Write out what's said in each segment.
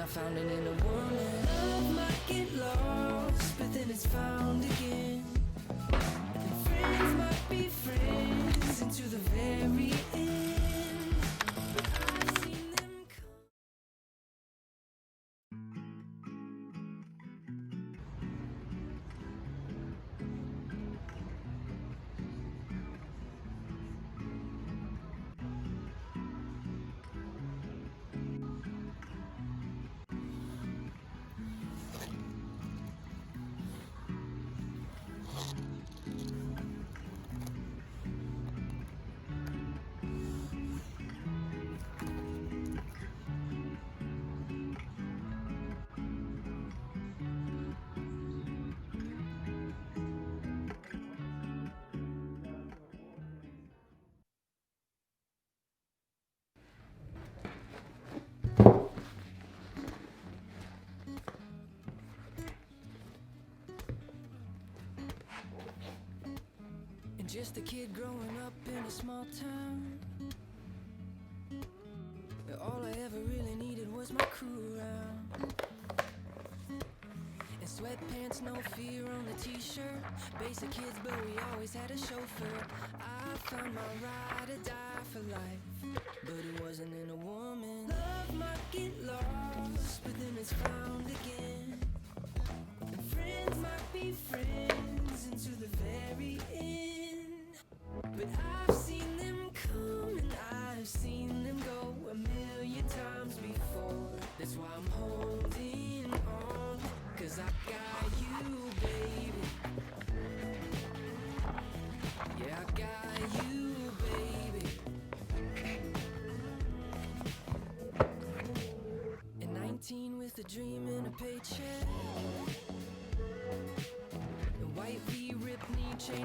I found it in a woman. Love might get lost, but then it's found again. And friends might be friends into the very end. Just a kid growing up in a small town. All I ever really needed was my crew around. And sweatpants, no fear on the t-shirt. Basic kids, but we always had a chauffeur. I found my ride or die for life. But it wasn't in a woman. Love might get lost, but then it's found again.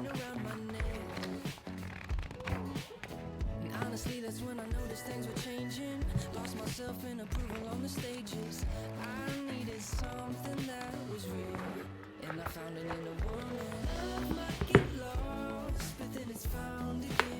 chain around my neck. And honestly, that's when I noticed things were changing. Lost myself in approval on the stages. I needed something that was real, and I found it in a woman. Love might get lost, but then it's found again.